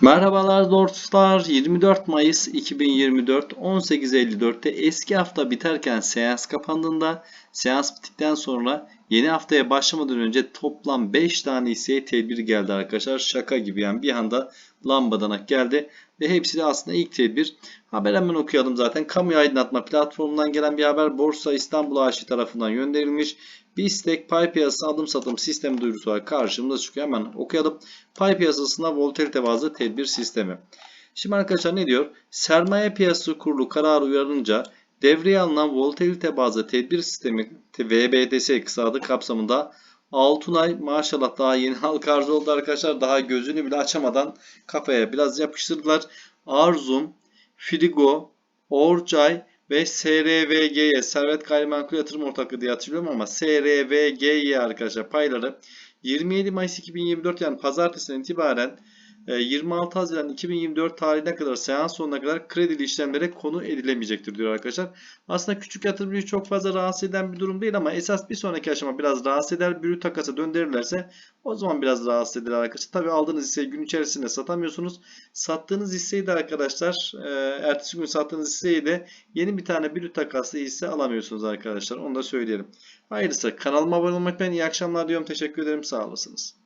Merhabalar dostlar. 24 Mayıs 2024 18.54'te eski hafta biterken seans kapandığında seans bittikten sonra yeni haftaya başlamadan önce toplam 5 tane hisseye tedbir geldi arkadaşlar. Şaka gibi yani bir anda lambadanak geldi ve hepsi de aslında ilk tedbir. Haber hemen okuyalım zaten. Kamu aydınlatma platformundan gelen bir haber Borsa İstanbul AŞ tarafından gönderilmiş. BISTEK pay piyasası alım satım sistemi duyurusu olarak karşımıza çıkıyor. Hemen okuyalım. Pay piyasasında volatilite bazlı tedbir sistemi. Şimdi arkadaşlar ne diyor? Sermaye piyasası kurulu kararı uyarınca devreye alınan volatilite bazlı tedbir sistemi VBTS kısa adı kapsamında Altunay maşallah daha yeni halka arz oldu arkadaşlar. Daha gözünü bile açamadan kafaya biraz yapıştırdılar. Arzum, Frigo, Orcay ve SRVG'ye Servet Gayrimenkul Yatırım Ortaklığı diye hatırlıyorum ama SRVG'ye arkadaşlar payları 27 Mayıs 2024 yani pazartesinden itibaren 26 Haziran 2024 tarihine kadar seans sonuna kadar kredili işlemlere konu edilemeyecektir diyor arkadaşlar. Aslında küçük yatırımcıyı çok fazla rahatsız eden bir durum değil ama esas bir sonraki aşama biraz rahatsız eder. Brüt takasa döndürürlerse o zaman biraz rahatsız eder arkadaşlar. Tabi aldığınız hisseyi gün içerisinde satamıyorsunuz. Sattığınız hisseyi de arkadaşlar e, ertesi gün sattığınız hisseyi de yeni bir tane brüt takaslı hisse alamıyorsunuz arkadaşlar. Onu da söyleyelim. Hayırlısı kanalıma abone olmayı unutmayın. İyi akşamlar diyorum. Teşekkür ederim. Sağ olasınız.